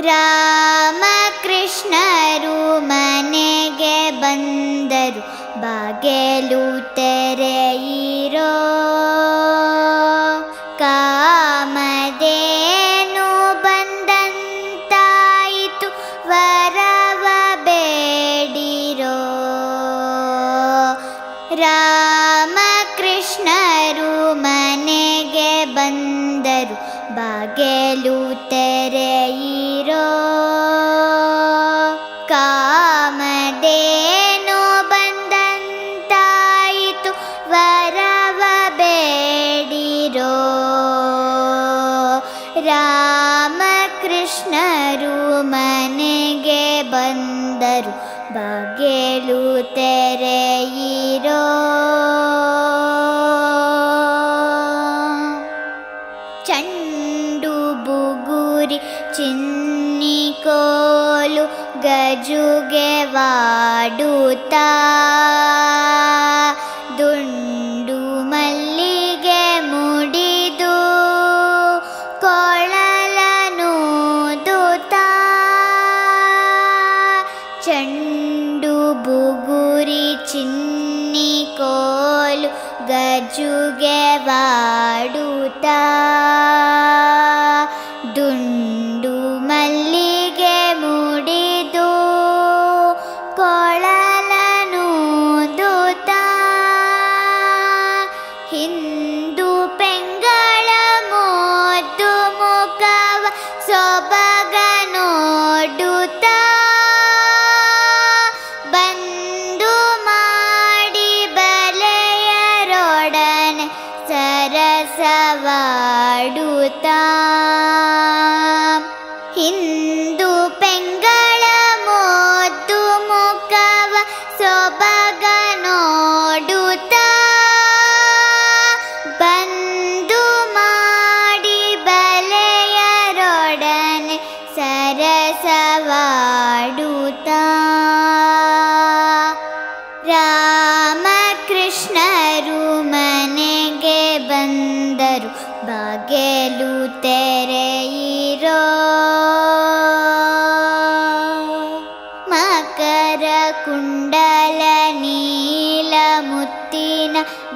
ರಾಮಕೃಷ್ಣರು ಮನೆಗೆ ಬಂದರು. ಬಾಗಿಲು ತೆರೆಯಿರೋ ಕಾಮದೇನು ಬಂದಂತಾಯಿತು. ವರವ ಬೇಡಿರೋ ರಾಮಕೃಷ್ಣರು ಮನೆಗೆ ಬಂದರು. ಬಾಗಿಲು ತೆರೆಯಿರೋ ಬಂದರು ಬಾಗಿಲು ತೆರೆಯಿರೋ ಚಂಡು ಬುಗುರಿ ಚಿನ್ನಿ ಕೋಲು ಗಜುಗೆ ವಾಡುತ್ತಾ చిన్నికోలు कोल् ಹಿಂದು ಪೆಂಗಳ ಮೋದು ಮುಖವ ಸೊಬಗ ನೋಡುತ್ತ. ಬಂದು ಮಾಡಿ ಬಲೆಯರೊಡನೆ ಸರಸವಾಡುತ್ತ. ರಾಮಕೃಷ್ಣರು ಮನೆಗೆ ಬಂದರು, ಬಾಗಿಲು ತೆರೆಯಿರೋ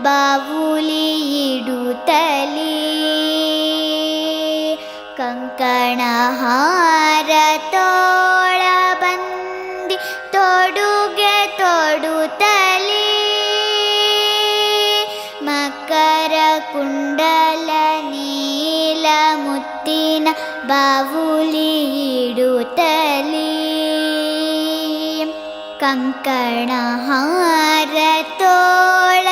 ಮುತ್ತಿನ ಬಾವುಲಿ ಇಡುತ್ತಲೀ ಕಂಕಣ ಹಾರ ತೋಳ ಬಂದಿ ತೊಡುಗೆ ತೊಡುತ್ತಲೀ ಮಕರ ಕುಂಡಲ ನೀಲ ಮುತ್ತಿನ ಬಾವುಲಿ ಇಡುತ್ತಲೀ ಕಂಕಣ ಹಾರ ತೋಳ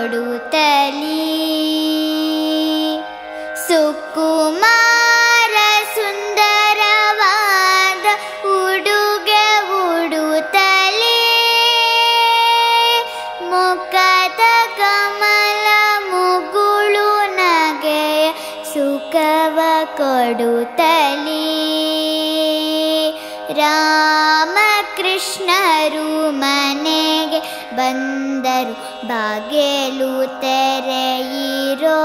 ಕೊಡುತ್ತಲೀ ಸುಕುಮಾರ ಸುಂದರವಾದ ಉಡುಗೆ ಉಡುತ್ತಲೇ? ಮುಖದ ಕಮಲ ಮುಗುಳು ನಗೆಯ ಸುಖವ ಕೊಡುತ್ತಲೀ? ರಾಮಕೃಷ್ಣರು ಮನೆಗೆ ಬಂದರು. ಬಾಗಿಲು ತೆರೆಯಿರೋ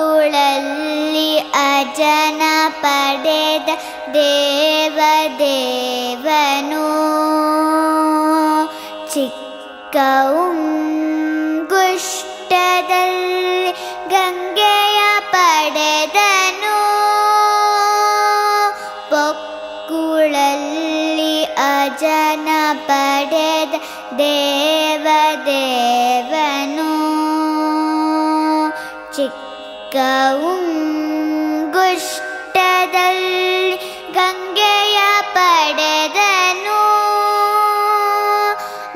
ಪೊಕ್ಕುಳಲ್ಲಿ ಅಜನ ಪಡೆದ ದೇವದೇವನು ಚಿಕ್ಕ ಪಡೆದ ದೇವದೇವನು ಚಿಕ್ಕ ಉಂಗುಷ್ಟದಲ್ಲಿ ಗಂಗೆಯ ಪಡೆದನು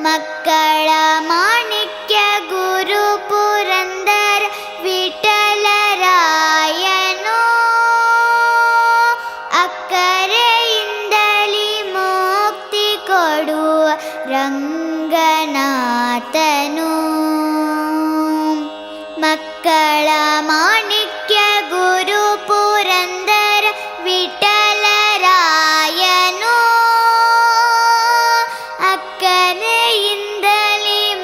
ಮಕ್ಕಳ ಮಾಣಿಕ್ಯ ರಂಗನಾಥನು ಮಕ್ಕಳ ಮಾಣಿಕ್ಯ ಗುರು ಪುರಂದರ ವಿಠಲರಾಯನು ಅಕ್ಕನೆಯಿಂದಲೇ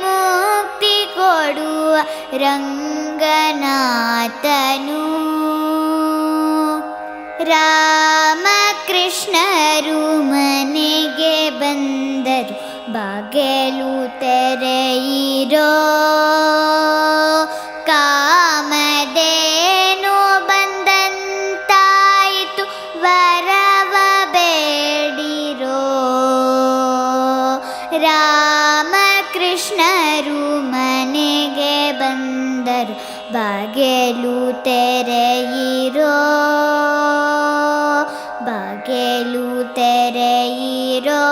ಮುಕ್ತಿ ಕೊಡುವ ರಂಗನಾಥನು ರಾಮಕೃಷ್ಣರು ಮನೆಗೆ ಬಂದರು ಬಾಗಿಲು ತೆರೆಯಿರೋ ಬಾಗಿಲು ತೆರೆಯಿರೋ